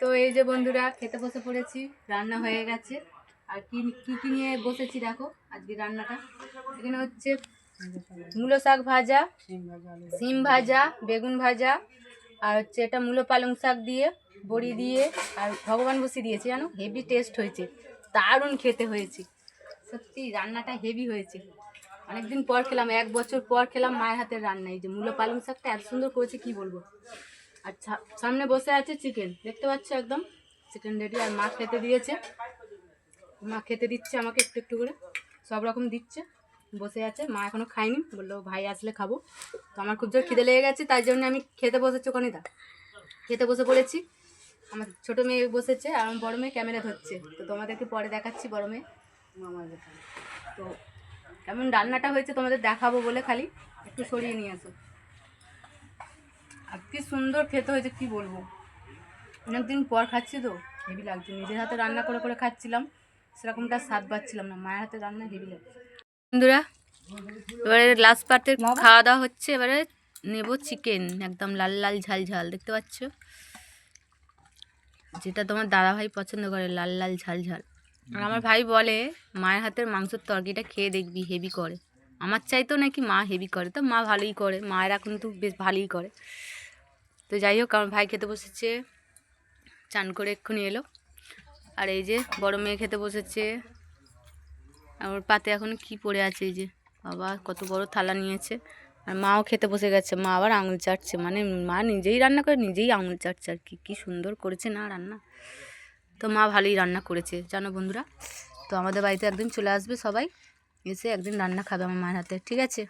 তো এই যে বন্ধুরা, খেতে বসে পড়েছি, রান্না হয়ে গেছে। আর কি কি নিয়ে বসেছি দেখো, আজকে রান্নাটা। এখানে হচ্ছে মূলো শাক ভাজা, সিম ভাজা, বেগুন ভাজা, আর হচ্ছে এটা মূলো পালং শাক দিয়ে, বড়ি দিয়ে, আর ভগবান বসি দিয়েছে, জানো? হেভি টেস্ট হয়েছে। দারুণ খেতে হয়েছে। সত্যি, রান্নাটা হেভি হয়েছে। অনেকদিন পর খেলাম, এক বছর পর খেলাম মায়ের হাতের রান্না। এই যে মূলো পালং শাকটা এত সুন্দর করেছে, কি বলব? আচ্ছা সামনে বসে আছে চিকেন দেখতে পাচ্ছ একদম? চিকেন রেডি আর মা খেতে দিয়েছে। মা খেতে দিচ্ছে আমাকে একটু একটু করে। সব রকম দিচ্ছে। বসে আছে। মা এখনও খায়নি। বলল, ভাই, আসলে খাব। তো আমার খুব জোর খিদে লেগে গেছে, তাই জন্য আমি খেতে বসেছি ওখানে দা খেতে বসে পড়েছি। আমার ছোটো মেয়ে বসেছে, আর আমার বড় মেয়ে ক্যামেরা ধরছে। তো তোমাদেরকে পরে দেখাচ্ছি বড় মেয়ে। তো কেমন রান্নাটা হয়েছে তোমাদের দেখাবো বলে খালি। একটু সরিয়ে নিয়ে আসো। আর কি সুন্দর খেতে হয়েছে কি বলব? অনেকদিন পর খাচ্ছি তো হেভি লাগছে। নিজের হাতে রান্না করে করে খাচ্ছিলাম সেরকমটা স্বাদ পাচ্ছিলাম না মায়ের হাতে রান্না হেভি লাগছে বন্ধুরা এবারে লাস্ট পার্টের খাওয়া দাওয়া হচ্ছে এবারে নেব চিকেন একদম লাল লাল ঝাল ঝাল দেখতে পাচ্ছ? যেটা তোমার দাদা ভাই পছন্দ করে লাল লাল ঝাল ঝাল। আর আমার ভাই বলে মায়ের হাতের মাংসের তরকারিটা খেয়ে দেখবি হেভি করে। আমার চাইতেও নাকি মা হেভি করে তো মা ভালোই করে মায়ের এখন তো বেশ ভালোই করে। তো যাই হোক, আমার ভাই খেতে বসেছে। চান করে এক্ষুনি এলো। আর এই যে বড় মেয়ে খেতে বসেছে। আর পাতে এখন কি পড়ে আছে এই যে। বাবা, কত বড় থালা নিয়েছে। আর মাও খেতে বসে গেছে। মা আবার আঙুল চাটছে মানে মা নিজেই রান্না করে, নিজেই আঙুল চাটছে আর কি। কী সুন্দর করেছে না রান্না। তো মা ভালোই রান্না করেছে। জানো বন্ধুরা, তো আমাদের বাড়িতে একদিন চলে আসবে সবাই। এসে একদিন রান্না খাবে আমার মায়ের হাতে। ঠিক আছে?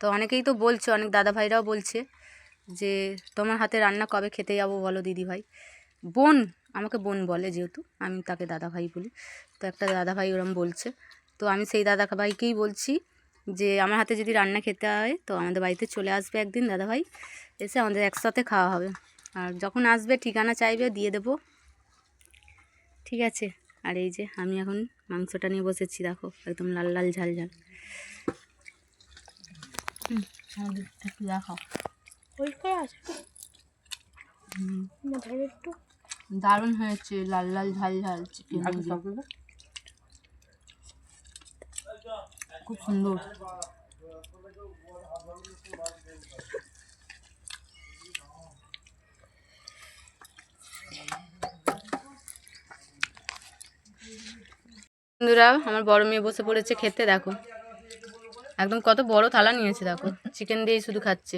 তো অনেকেই তো বলছে, অনেক দাদা ভাইরাও বলছে। যে তোমার হাতে রান্না কবে খেতে যাব বলো দিদি ভাই বোন আমাকে বোন বলে যেহেতু আমি তাকে দাদা ভাই বলি। তো একটা দাদা ভাই ওরম বলছে। তো আমি সেই দাদা ভাইকেই বলছি যে আমার হাতে যদি রান্না খেতে হয় তো আমাদের বাড়িতে চলে আসবে একদিন দাদা ভাই এসে আমাদের একসাথে খাওয়া হবে। আর যখন আসবে ঠিকানা চাইবে দিয়ে দেবো। ঠিক আছে। আর এই যে আমি এখন মাংসটা নিয়ে বসেছি দেখো একদম লাল লাল ঝাল ঝাল। হুম, দেখাও। পরিষ্কার আছে মাথায় একটু দারুণ হয়েছে লাল লাল ঝাল ঝাল চিকেন খুব সুন্দর। বন্ধুরা আমার বড় মেয়ে বসে পড়েছে খেতে দেখো। একদম কত বড় থালা নিয়েছে দেখো। চিকেন দিয়েই শুধু খাচ্ছে।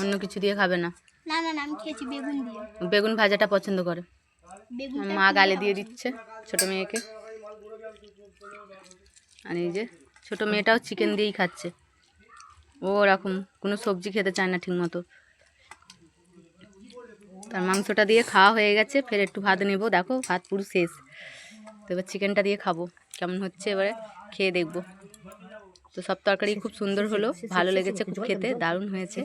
অন্য কিছু দিয়ে খাবে না। না না আমি খেয়েছি বেগুন দিয়ে। বেগুন ভাজাটা পছন্দ করে। মা গালে দিয়ে দিচ্ছে ছোট মেয়েকে। আর এই যে ছোট মেয়েটাও চিকেন দিয়েই খাচ্ছে। ও ওরকম কোনো সবজি খেতে চায় না ঠিকমতো। তার মাংসটা দিয়ে খাওয়া হয়ে গেছে ফের একটু ভাত নেব। দেখো ভাত পুরো শেষ। তো এবার চিকেনটা দিয়ে খাব। কেমন হচ্ছে এবারে? খেয়ে দেখব। তো সব তরকারি খুব সুন্দর হলো। ভালো লেগেছে খুব খেতে দারুণ হয়েছে।